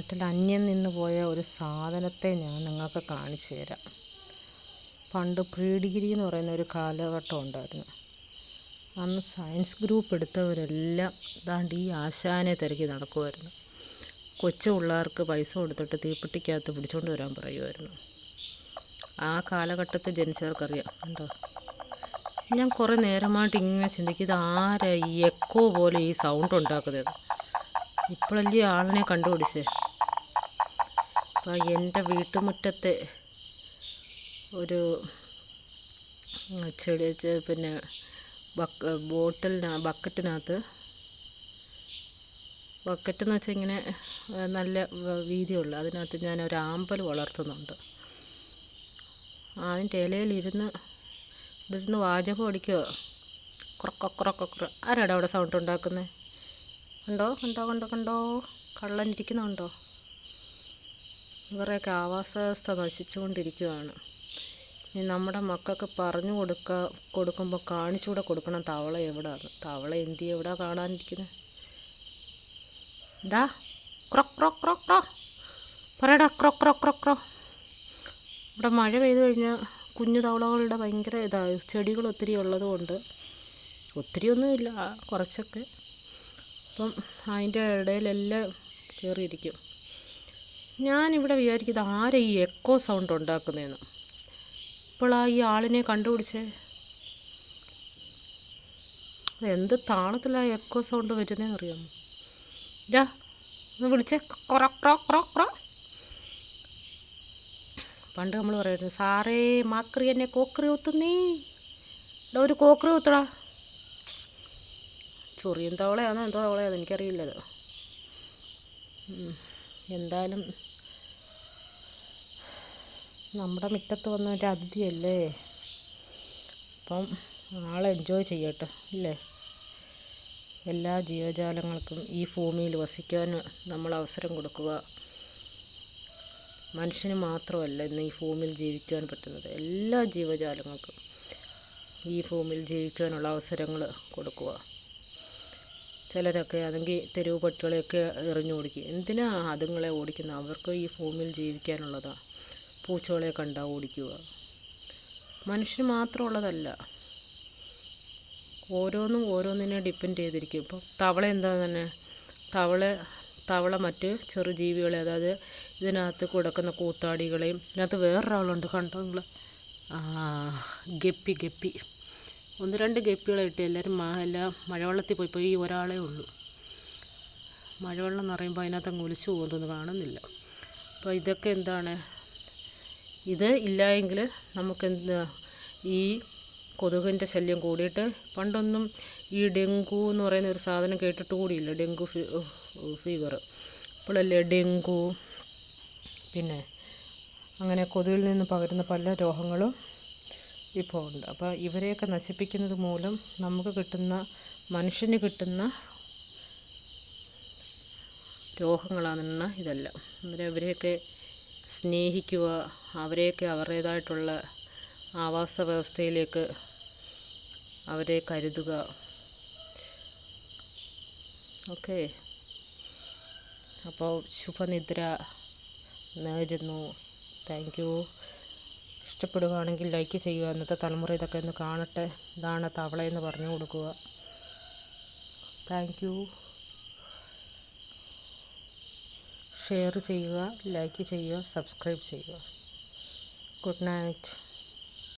നാട്ടിൽ അന്യം നിന്ന് പോയ ഒരു സാധനത്തെ ഞാൻ നിങ്ങൾക്ക് കാണിച്ചു തരാം. പണ്ട് പ്രീ ഡിഗ്രി എന്ന് പറയുന്ന ഒരു കാലഘട്ടം ഉണ്ടായിരുന്നു. അന്ന് സയൻസ് ഗ്രൂപ്പ് എടുത്തവരെല്ലാം ദാണ്ട് ഈ ആശാനെ തിരക്കി നടക്കുമായിരുന്നു കൊച്ചു പിള്ളേർക്ക് പൈസ കൊടുത്തിട്ട് തീപ്പെട്ടിക്കകത്ത് പിടിച്ചുകൊണ്ട് വരാൻ പറയുമായിരുന്നു ആ കാലഘട്ടത്തിൽ ജനിച്ചവർക്കറിയാം. കണ്ടോ? ഞാൻ കുറേ നേരമായിട്ട് ഇങ്ങനെ ചിന്തിക്കും ഇത് ആരാ ഈ എക്കോ പോലെ ഈ സൗണ്ട് ഉണ്ടാക്കുന്നത്? ഇപ്പോഴല്ലേ ആളിനെ കണ്ടുപിടിച്ചേ? അപ്പം എന്റെ വീട്ടുമുറ്റത്തെ ഒരു ചെടി പിന്നെ ബക്ക ബോട്ടിലിന ബക്കറ്റിനകത്ത്. ബക്കറ്റ് എന്ന് വെച്ചാൽ ഇങ്ങനെ നല്ല വീതിയുള്ള അതിനകത്ത് ഞാൻ ഒരു ആമ്പൽ വളർത്തുന്നുണ്ട്. അതിന്റെ ഇലയിലിരുന്ന് ഇരുന്ന് വാചകം അടിക്കുക കുറക്ക കുറക്ക കുറ ആരാടാ അവിടെ സൗണ്ട് ഉണ്ടാക്കുന്നത് കണ്ടോ കണ്ടോ കണ്ടോ കണ്ടോ? കള്ളൻ ഇരിക്കുന്നുണ്ടോ? ഇവരുടെയൊക്കെ ആവാസ വ്യവസ്ഥ നശിച്ചുകൊണ്ടിരിക്കുകയാണ് ഇനി നമ്മുടെ മക്കൾക്ക് പറഞ്ഞു കൊടുക്ക കൊടുക്കുമ്പോൾ കാണിച്ചുകൂടെ കൊടുക്കണം. തവള എവിടെയാണ് തവള എന്തി എവിടെ കാണാനിരിക്കുന്നത് ഡാ ക്രോ ക്രോ ക്രോ ക്രോ പറയടാ ക്രോ ക്രോ ക്രോ ക്രോ ഇവിടെ മഴ പെയ്തു കഴിഞ്ഞാൽ കുഞ്ഞു തവളകളുടെ ഭയങ്കര ഇതാണ് ചെടികൾ ഒത്തിരി ഉള്ളത് കൊണ്ട് ഒത്തിരിയൊന്നുമില്ല കുറച്ചൊക്കെ. അപ്പം അതിന്റെ ഇടയിലെല്ലാം കയറിയിരിക്കും. ഞാനിവിടെ വിചാരിക്കുന്നത് ആരെ ഈ എക്കോ സൗണ്ട് ഉണ്ടാക്കുന്നതെന്ന്. ഇപ്പോൾ ആ ഈ ആളിനെ കണ്ടുപിടിച്ചേ. എന്ത് താളത്തിലാണ് എക്കോ സൗണ്ട് വരുന്നതെന്ന് അറിയാമോ ഇതാ ഒന്ന് വിളിച്ചേ. ക്രോ ക്രോ ക്രോ പണ്ട് നമ്മൾ പറയുന്നത് സാറേ മാക്രി എന്നെ കോക്രി ഒത്തുന്നേ. ഇവിടെ ഒരു കോക്രി ഒത്തടാ. ചൊറിയൻ തവളയാണോ? എന്തോ തവളയാണോ എനിക്കറിയില്ലത്. എന്തായാലും നമ്മുടെ മുറ്റത്ത് വന്ന ഒരു അതിഥിയല്ലേ? അപ്പം നാളെ എൻജോയ് ചെയ്യട്ടെ ഇല്ലേ? എല്ലാ ജീവജാലങ്ങൾക്കും ഈ ഭൂമിയിൽ വസിക്കാൻ നമ്മൾ അവസരം കൊടുക്കുക. മനുഷ്യന് മാത്രമല്ല ഇന്ന് ഈ ഭൂമിയിൽ ജീവിക്കാൻ പറ്റുന്നത്. എല്ലാ ജീവജാലങ്ങൾക്കും ഈ ഭൂമിയിൽ ജീവിക്കാനുള്ള അവസരങ്ങൾ കൊടുക്കുക. ചിലരൊക്കെ അല്ലെങ്കിൽ തെരുവ് പട്ടികളെയൊക്കെ എറിഞ്ഞു ഓടിക്കും. എന്തിനാ അതുങ്ങളെ ഓടിക്കുന്നത്? അവർക്ക് ഈ ഭൂമിയിൽ ജീവിക്കാനുള്ളതാണ് പൂച്ചകളെ കണ്ടാൽ ഓടിക്കുക. മനുഷ്യന് മാത്രമുള്ളതല്ല. ഓരോന്നും ഓരോന്നിനെ ഡിപ്പെൻഡ് ചെയ്തിരിക്കും. ഇപ്പോൾ തവള എന്താ തന്നെ? തവള തവള മറ്റ് ചെറു ജീവികളെ അതായത് ഇതിനകത്ത് കിടക്കുന്ന കൂത്താടികളെയും ഇതിനകത്ത് വേറൊരാളുണ്ട് കണ്ടോ നിങ്ങൾ ഗപ്പി ഗപ്പി. ഒന്ന് രണ്ട് ഗപ്പികളെ ഇട്ട് എല്ലാവരും എല്ലാം മഴവെള്ളത്തിൽ പോയി പോയി ഈ ഒരാളേ ഉള്ളൂ. മഴവെള്ളം എന്ന് പറയുമ്പോൾ അതിനകത്ത് അങ്ങ് ഒലിച്ചു പോകുന്നതൊന്നും കാണുന്നില്ല. അപ്പോൾ ഇതൊക്കെ എന്താണ്? ഇത് ഇല്ലായെങ്കിൽ നമുക്ക് ഈ കൊതുകിന്റെ ശല്യം കൂടിയിട്ട് പണ്ടൊന്നും ഈ ഡെങ്കു എന്ന് പറയുന്ന ഒരു സാധനം കേട്ടിട്ട് കൂടിയില്ല. ഡെങ്കു ഫീവർ ഇപ്പോഴല്ലേ ഡെങ്കു പിന്നെ അങ്ങനെ കൊതുകിൽ നിന്ന് പകരുന്ന പല രോഗങ്ങളും ഇപ്പോൾ ഉണ്ട്. അപ്പോൾ ഇവരെയൊക്കെ നശിപ്പിക്കുന്നത് മൂലം നമുക്ക് കിട്ടുന്ന മനുഷ്യന് കിട്ടുന്ന രോഗങ്ങളാണെന്ന ഇതല്ല. അന്നേരം ഇവരെയൊക്കെ സ്നേഹിക്കുക അവരെയൊക്കെ അവരുടേതായിട്ടുള്ള ആവാസ വ്യവസ്ഥയിലേക്ക് അവരെ കരുതുക. ഓക്കെ. അപ്പോൾ ശുഭനിദ്ര നേരുന്നു. Thank you. ഇഷ്ടപ്പെടുകയാണെങ്കിൽ ലൈക്ക് ചെയ്യുക. ഇന്നത്തെ തലമുറ ഇതൊക്കെ ഒന്ന് കാണട്ടെ. ഇതാണ് തവളയെന്ന് പറഞ്ഞു കൊടുക്കുക. Thank you. ഷെയർ ചെയ്യുക ലൈക്ക് ചെയ്യുക സബ്സ്ക്രൈബ് ചെയ്യുക. Good night